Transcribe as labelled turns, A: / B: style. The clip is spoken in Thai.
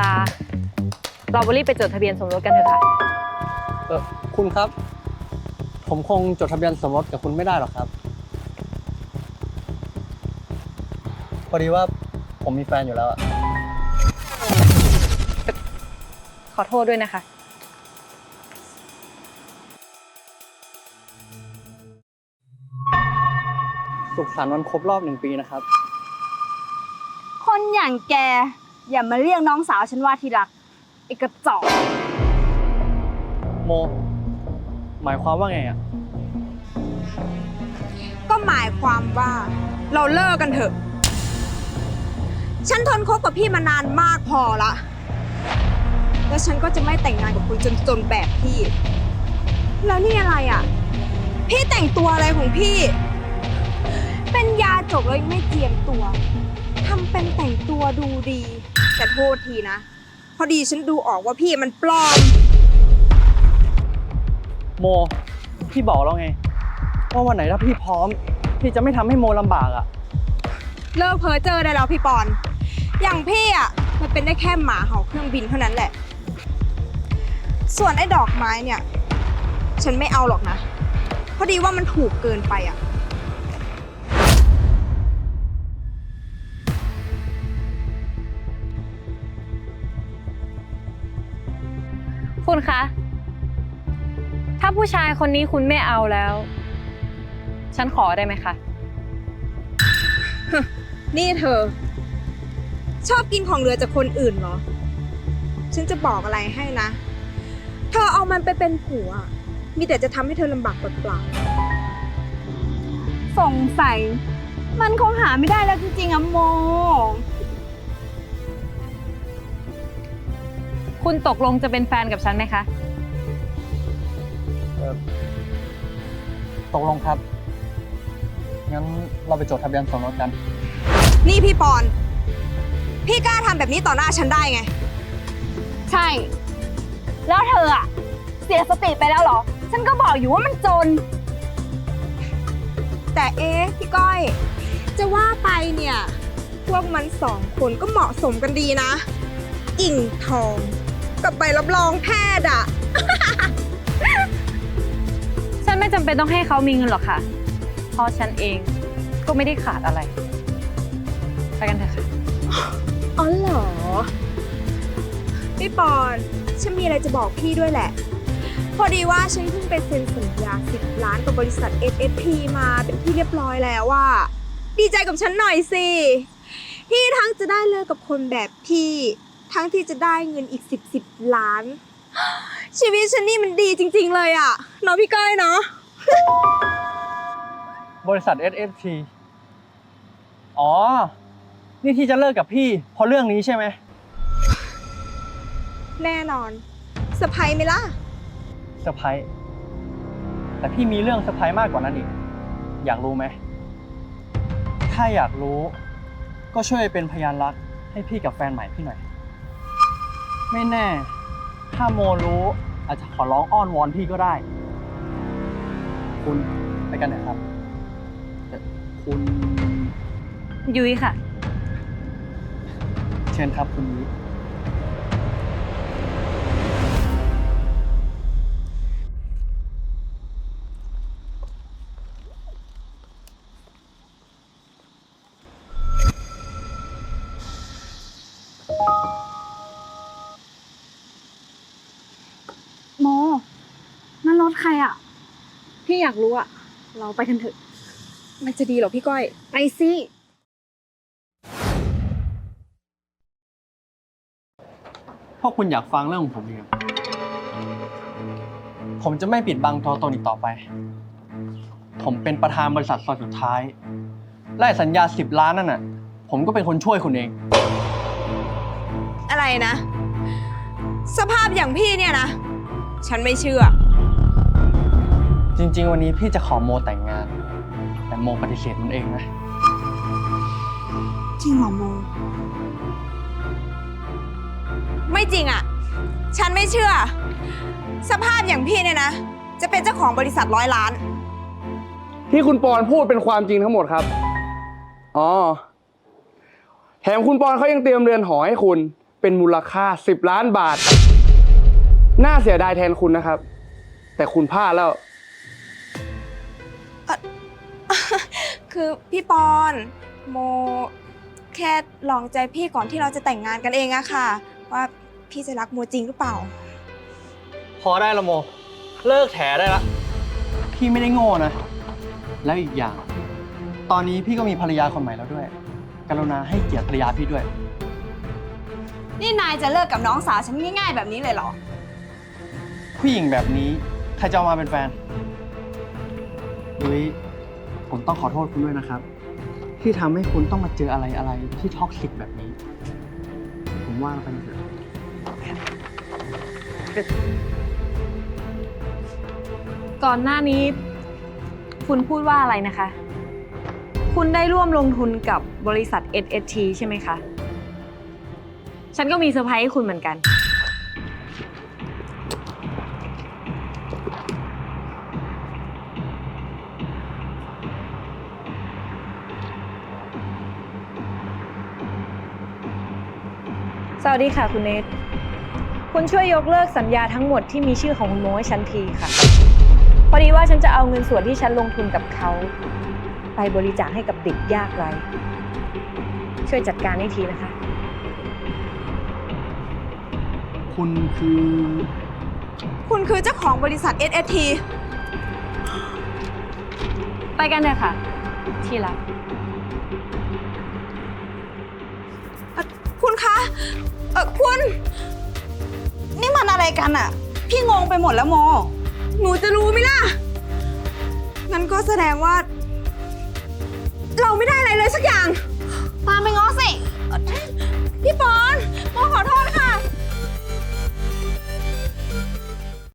A: ลา เรารีบไปจดทะเบียนสมรสกันเถอะค่ะ
B: เออคุณครับ ผมคงจดทะเบียนสมรสกับคุณไม่ได้หรอกครับ พอดีว่าผมมีแฟนอยู่แล้วอะ
A: ขอโทษด้วยนะคะ
B: สุขสันต์วันครบรอบหนึ่งปีนะครับ
C: คนอย่างแก อย่ามาเรียกน้องสาวฉันว่าที่รักไอ้กระจอก
B: โม หมายความว่าไงอะ
C: ก็หมายความว่าเราเลิกกันเถอะ ฉันทนคบกับพี่มานานมากพอละ แล้วฉันก็จะไม่แต่งงานกับคนจนๆแบบพี่ แล้วนี่อะไรอะ พี่แต่งตัวอะไรของพี่ เป็นยาจกแล้วยังไม่เจียมตัว ทำเป็นแต่งตัวดูดี แต่โทษทีนะ พอดีฉันดูออกว่าพี่มันปลอม
B: โม พี่บอกแล้วไงว่าวันไหนถ้าพี่พร้อม พี่จะไม่ทำให้โมลำบากอะ
C: เลิกเพ้อเจอได้แล้วพี่ปอน อย่างพี่อะมันเป็นได้แค่หมาเห่าเครื่องบินเท่านั้นแหละ ส่วนไอ้ดอกไม้เนี่ย ฉันไม่เอาหรอกนะ พอดีว่ามันถูกเกินไปอะ
A: คุณคะ ถ้าผู้ชายคนนี้คุณไม่เอาแล้ว ฉันขอได้ไหมคะ
C: นี่เธอ ชอบกินของเหลือจากคนอื่นเหรอ ฉันจะบอกอะไรให้นะ เธอเอามันไปเป็นผัว มีแต่จะทำให้เธอลำบากเปล่าๆสงสัย มันคงหาไม่ได้แล้วจริงๆอะโม
A: คุณตกลงจะเป็นแฟนกับฉันไหมคะ
B: ตกลงครับ งั้นเราไปจดทะเบียนสมรสกัน
C: นี่พี่ปอน พี่กล้าทำแบบนี้ต่อหน้าฉันได้ไง
D: ใช่ แล้วเธออะเสียสติไปแล้วเหรอ ฉันก็บอกอยู่ว่ามันจน
C: แต่เอ๊ะพี่ก้อย จะว่าไปเนี่ย พวกมันสองคนก็เหมาะสมกันดีนะ อิ่งทอง กับใบรับรองแพทย์อะ
A: ฉันไม่จำเป็นต้องให้เขามีเงินหรอกค่ะ เพราะฉันเองก็ไม่ได้ขาดอะไร ไปกันเถอะค่ะ
C: อ๋อเหรอ พี่ปอน ฉันมีอะไรจะบอกพี่ด้วยแหละ พอดีว่าฉันเพิ่งไปเซ็นสัญญา 10 ล้านกับบริษัท SSP มาเป็นที่เรียบร้อยแล้วว่า ดีใจกับฉันหน่อยสิที่ทั้งจะได้เลิกกับคนแบบพี่ ทั้งที่จะได้เงินอีก10 10ล้าน ชีวิตฉันนี่มันดีจริง ๆ เลยอะเนาะพี่ก้อยเนาะ
B: บริษัท SFT อ๋อ นี่ที่จะเลิกกับพี่เพราะเรื่องนี้ใช่ไหม
C: แน่นอนสะพายไหมล่ะ
B: เซอร์ไพรส์แต่พี่มีเรื่องเซอร์ไพรส์มากกว่านั้นอีก อยากรู้ไหม ถ้าอยากรู้ ก็ช่วยเป็นพยานรักให้พี่กับแฟนใหม่พี่หน่อย ไม่แน่ ถ้าโมรู้อาจจะขอร้องอ้อนวอนพี่ก็ได้ คุณไปกันเถอะครับแต่คุณ
A: ยุ้ยค่ะ
B: เชิญครับคุณยุ้ย
D: โม นั่นรถ ใครอะพี่อยากรู้อะเราไปกันเถอะ
C: มันจะดีเหรอพี่ก้อย
D: ไปสิ
B: พวกคุณอยากฟังเรื่องของผมอีกครับผมจะไม่ปิดบังตัวตนอีกต่อไป ผมเป็นประธานบริษัทซอยสุดท้าย และสัญญา10ล้านนั่นน่ะ ผมก็เป็นคนช่วยคุณเอง
C: อะไรนะ สภาพอย่างพี่เนี่ยนะ ฉันไม่เชื่อ
B: จริง ๆ วันนี้พี่จะขอโมแต่งงาน แต่โมปฏิเสธมันเองนะ
C: จริงเหรอโม ไม่จริงอะ ฉันไม่เชื่อ สภาพอย่างพี่เนี่ยนะ จะเป็นเจ้าของบริษัทร้อยล้าน
E: ที่คุณปอนพูดเป็นความจริงทั้งหมดครับ อ๋อ แถมคุณปอนเขายังเตรียมเรือนหอให้คุณ เป็นมูลค่า 10 ล้านบาท น่าเสียดายแทนคุณนะครับ แต่คุณพลาดแล้ว
C: คือพี่ปอนโมแค่ลองใจพี่ก่อนที่เราจะแต่งงานกันเองอะค่ะ ว่าพี่จะรักโมจริงหรือเปล่า
B: พอได้ละโม เลิกแถได้ละ พี่ไม่ได้โง่นะ แล้วอีกอย่าง ตอนนี้พี่ก็มีภรรยาคนใหม่แล้วด้วย กรุณาให้เกียรติภรรยาพี่ด้วย
C: นี่นายจะเลิกกับน้องสาวฉันง่ายๆแบบนี้เลยเหรอ
B: ผู้หญิงแบบนี้ ใครจะเอามาเป็นแฟน ลุย ผมต้องขอโทษคุณด้วยนะครับ ที่ทำให้คุณต้องมาเจออะไรอะไรที่ท็อกซิกแบบนี้ ผมว่าเราไปกันเถอะ
A: ก่อนหน้านี้ คุณพูดว่าอะไรนะคะ คุณได้ร่วมลงทุนกับบริษัท SST ใช่ไหมคะ ฉันก็มีเซอร์ไพรส์ให้คุณเหมือนกัน สวัสดีค่ะคุณเนทคุณช่วยยกเลิกสัญญาทั้งหมดที่มีชื่อของคุณโมให้ฉันทีค่ะ พอดีว่าฉันจะเอาเงินส่วนที่ฉันลงทุนกับเขา ไปบริจาคให้กับเด็กยากไร้ช่วยจัดการให้ทีนะคะ
B: คุณคือ
C: คุณคือเจ้าของบริษัท SST
A: ไปกันเลยค่ะ ที่รัก
C: คุณคะ เออคุณ นี่มันอะไรกันอะพี่งงไปหมดแล้วโม หนูจะรู้ไหมล่ะ งั้นก็แสดงว่า เราไม่ได้อะไรเลยสักอย่าง
D: ตามไปง้อสิ
C: พี่ปอนโมขอโทษค่ะ